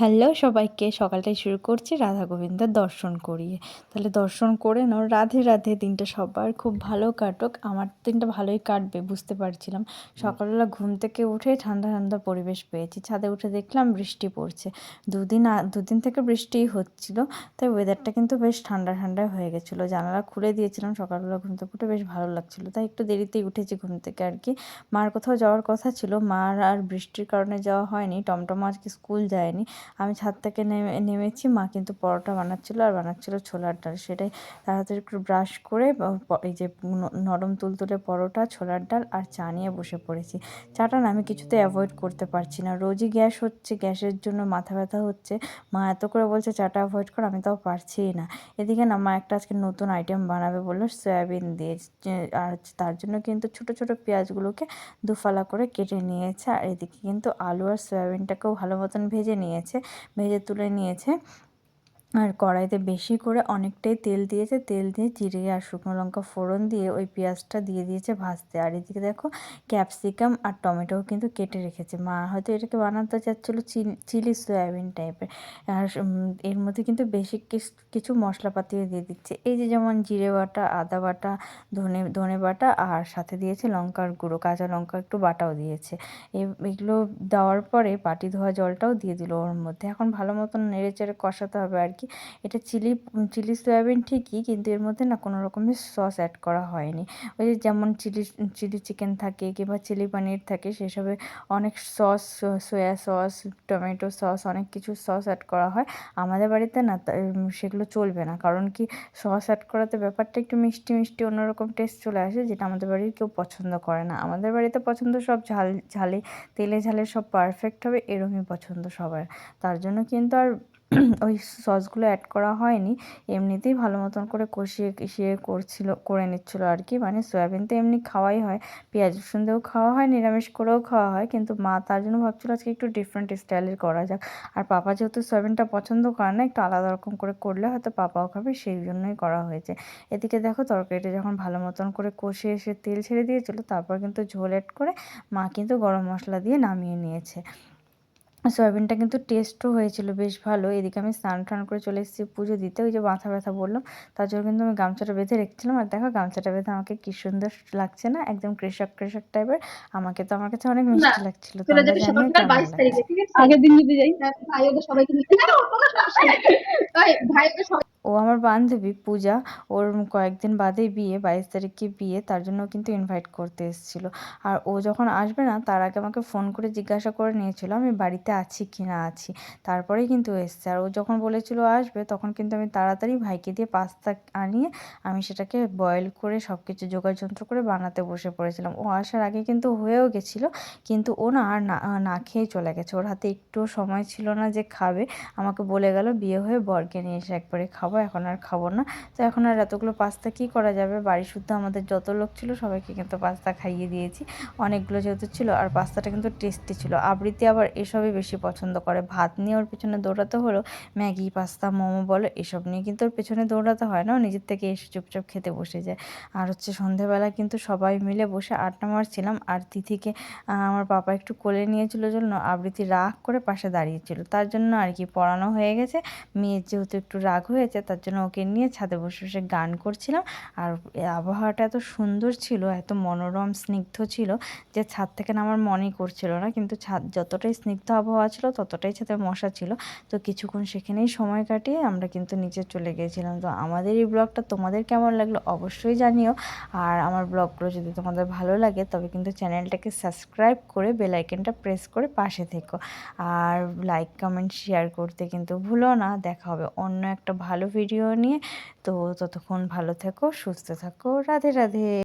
Hello সবাইকে সকালটাই শুরু করছি রাধা গোবিন্দের দর্শন করিয়ে। তাহলে দর্শন করে নাও রাধে রাধে দিনটা সবার খুব ভালো কাটুক। আমার দিনটা ভালোই কাটবে বুঝতে পারছিলাম। সকালবেলা ঘুম থেকে উঠে ঠান্ডা ঠান্ডা পরিবেশ পেয়েছি। ছাদে উঠে দেখলাম বৃষ্টি পড়ছে। দুদিন দুদিন থেকে বৃষ্টিই হচ্ছিল তাই ওয়েদারটা কিন্তু বেশ ঠান্ডা ঠান্ডা হয়ে গেছিল। জানালা খুলে দিয়েছিলাম সকালবেলা ঘুম থেকে উঠে বেশ ভালো লাগছিল। তাই একটু দেরিতেই উঠেছি ঘুম থেকে আর কি। মার কোথাও যাওয়ার কথা ছিল মার আর বৃষ্টির কারণে যাওয়া হয়নি। টমটম আজকে স্কুল যায়নি। আমি ছাদ থেকে নেমে, নেমেছি, মা কিন্তু পরোটা বানাচ্ছিলো আর বানাচ্ছিলো ছোলার ডাল। সেটাই তাড়াতাড়ি একটু ব্রাশ করে এই যে নরম তুলতুলে পরোটা, ছোলার ডাল আর চা নিয়ে বসে পড়েছি। চাটা আমি কিছুতে অ্যাভয়েড করতে পারছি না। রোজই গ্যাস হচ্ছে, গ্যাসের জন্য মাথা ব্যথা হচ্ছে। মা এত করে বলছে, চাটা অ্যাভয়েড কর, আমি তাও পারছিই না। এদিকে না মা একটা আজকে নতুন আইটেম বানাবে বলল, সয়াবিন দিয়ে। আর তার জন্য কিন্তু ছোট ছোট পেঁয়াজগুলোকে দুফালা করে কেটে নিয়েছে। আর এদিকে কিন্তু আলু আর সয়াবিনটাকেও ভালো মতন ভেজে নিয়েছে। ভেজে তুলে নিয়েছে। আর কড়াইতে বেশি করে অনেকটাই তেল দিয়েছে, তেল দিয়ে জিরে আর শুকনো লঙ্কা ফোড়ন দিয়ে ওই পেঁয়াজটা দিয়ে দিয়েছে ভাজতে। আর এদিকে দেখো ক্যাপসিকাম আর টমেটোও কিন্তু কেটে রেখেছে। মা হয়তো এটাকে বানাতে চাচ্ছিলো চিলি সয়াবিন টাইপের। আর এর মধ্যে কিন্তু বেশি কিছু মশলাপাতিও দিয়ে দিচ্ছে। এই যে যেমন জিরে বাটা, আদা বাটা, ধনে ধনে বাটা আর সাথে দিয়েছে লঙ্কার গুঁড়ো, কাঁচা লঙ্কা একটু বাটাও দিয়েছে। এগুলো দেওয়ার পরে পাটি ধোয়া জলটাও দিয়ে দিল ওর মধ্যে। এখন ভালো মতন নেড়ে চেড়ে কষাতে হবে আর কি এটা চিলি চিলি সয়াবিন ঠিকই, কিন্তু এর মধ্যে না কোনো রকমের সস অ্যাড করা হয়নি। ওই যে যেমন চিলি চিলি চিকেন থাকে কিংবা চিলি পনির থাকে, সেসবে অনেক sauce, soya sauce, tomato sauce, অনেক কিছু সস অ্যাড করা হয়। আমাদের বাড়িতে না সেগুলো চলবে না। কারণ কি সস অ্যাড করাতে ব্যাপারটা একটু মিষ্টি মিষ্টি অন্যরকম টেস্ট চলে আসে, যেটা আমাদের বাড়ির কেউ পছন্দ করে না। আমাদের বাড়িতে পছন্দ সব ঝাল, ঝালে, তেলে ঝালে সব পারফেক্ট হবে এরকমই পছন্দ সবার। তার জন্য কিন্তু আর ওই সসগুলো অ্যাড করা হয়নি। এমনিতেই ভালো মতন করে কষিয়ে কষিয়ে করছিল, করে নিচ্ছিলো আর কি। মানে সয়াবিন তো এমনি খাওয়াই হয়। পেঁয়াজ রসুন দিয়েও খাওয়া হয়, নিরামিষ করেও খাওয়া হয়। কিন্তু মা তার জন্য ভাবছিলো আজকে একটু ডিফারেন্ট স্টাইলের করা যাক। আর পাপা যেহেতু সয়াবিনটা পছন্দ করে না, একটু আলাদা রকম করে করলে হয়তো পাপাও খাবে, সেই জন্যই করা হয়েছে। এদিকে দেখো তরকারিটা যখন ভালো মতন করে কষে এসে তেল ছেড়ে দিয়েছিলো, তারপর কিন্তু ঝোল অ্যাড করে মা কিন্তু গরম মশলা দিয়ে নামিয়ে নিয়েছে। সয়াবিনটা কিন্তু টেস্টও হয়েছিল বেশ ভালো। এদিকে আমি স্নান টান করে চলে এসেছি পুজো দিতে। ওই যে মাথা ব্যথা বললাম তার জন্য কিন্তু আমি গামছাটা বেঁধে রেখেছিলাম। আর দেখো গামছাটা বেঁধে আমাকে কি সুন্দর লাগছে না? একদম কৃষক কৃষক টাইপের আমাকে তো আমার কাছে অনেক মিষ্টি লাগছিল আগের দিন যদি যাই। ভাই সবাইকে ও আমার বান্ধবী পূজা, ওর কয়েকদিন বাদেই বিয়ে, বাইশ তারিখে বিয়ে, তার জন্য কিন্তু ইনভাইট করতে এসেছিল। আর ও যখন আসবে না, তার আগে আমাকে ফোন করে জিজ্ঞাসা করে নিয়েছিল, আমি বাড়িতে আছি কি না আছি। তারপরেই কিন্তু এসছে। আর ও যখন বলেছিল আসবে, তখন কিন্তু আমি তাড়াতাড়ি ভাইকে দিয়ে পাস্তা আনিয়ে, আমি সেটাকে বয়েল করে সব কিছু যোগাযন্ত্র করে বানাতে বসে পড়েছিলাম। ও আসার আগে কিন্তু হয়েও গেছিল, কিন্তু ও না, আর না খেয়ে চলে গেছে। ওর হাতে একটুও সময় ছিল না যে খাবে। আমাকে বলে গেল, বিয়ে হয়ে বরকে নিয়ে এসে একবারে খাব। খাব, এখন আর খাব না। তো এখন আর এতগুলো পাস্তা কী করা যাবে? বাড়ি শুদ্ধ আমাদের যত লোক ছিল সবাইকে কিন্তু পাস্তা খাইয়ে দিয়েছি। অনেকগুলো যেহেতু ছিল আর পাস্তাটা কিন্তু টেস্টি ছিল। আবৃত্তি আবার এসবই বেশি পছন্দ করে। ভাত নিয়ে ওর পেছনে দৌড়াতে হলো ম্যাগি, পাস্তা, মোমো বলো, এসব নিয়ে কিন্তু ওর পেছনে দৌড়াতে হয় না। ও নিজের থেকে এসে চুপচাপ খেতে বসে যায়। আর হচ্ছে সন্ধেবেলা কিন্তু সবাই মিলে বসে আড্ডা মারছিলাম। আর তিথিকে আমার পাপা একটু কোলে নিয়েছিল জন্য আবৃত্তি রাগ করে পাশে দাঁড়িয়েছিল। তার জন্য আর কি পড়ানো হয়ে গেছে। মেয়ের যেহেতু একটু রাগ হয়েছে তার জন্য ওকে নিয়ে ছাদে বসে বসে গান করছিলাম। আর আবহাওয়াটা এত সুন্দর ছিল, এত মনোরম, স্নিগ্ধ ছিল যে ছাদ থেকে নামার মনেই করছিল না। কিন্তু ছাদ যতটাই স্নিগ্ধ আবহাওয়া ছিল, ততটাই ছাদে মশা ছিল। তো কিছুক্ষণ সেখানেই সময় কাটিয়ে আমরা কিন্তু নিচে চলে গিয়েছিলাম। তো আমাদের এই ব্লগটা তোমাদের কেমন লাগল অবশ্যই জানিও। আর আমার ব্লগগুলো যদি তোমাদের ভালো লাগে, তবে কিন্তু চ্যানেলটাকে সাবস্ক্রাইব করে বেলাইকেনটা প্রেস করে পাশে থেকো। আর লাইক, কমেন্ট, শেয়ার করতে কিন্তু ভুলো না। দেখা হবে অন্য একটা ভালো ভিডিও নিয়ে। তো ততক্ষণ ভালো থেকো সুস্থ থাকো। রাধে রাধে।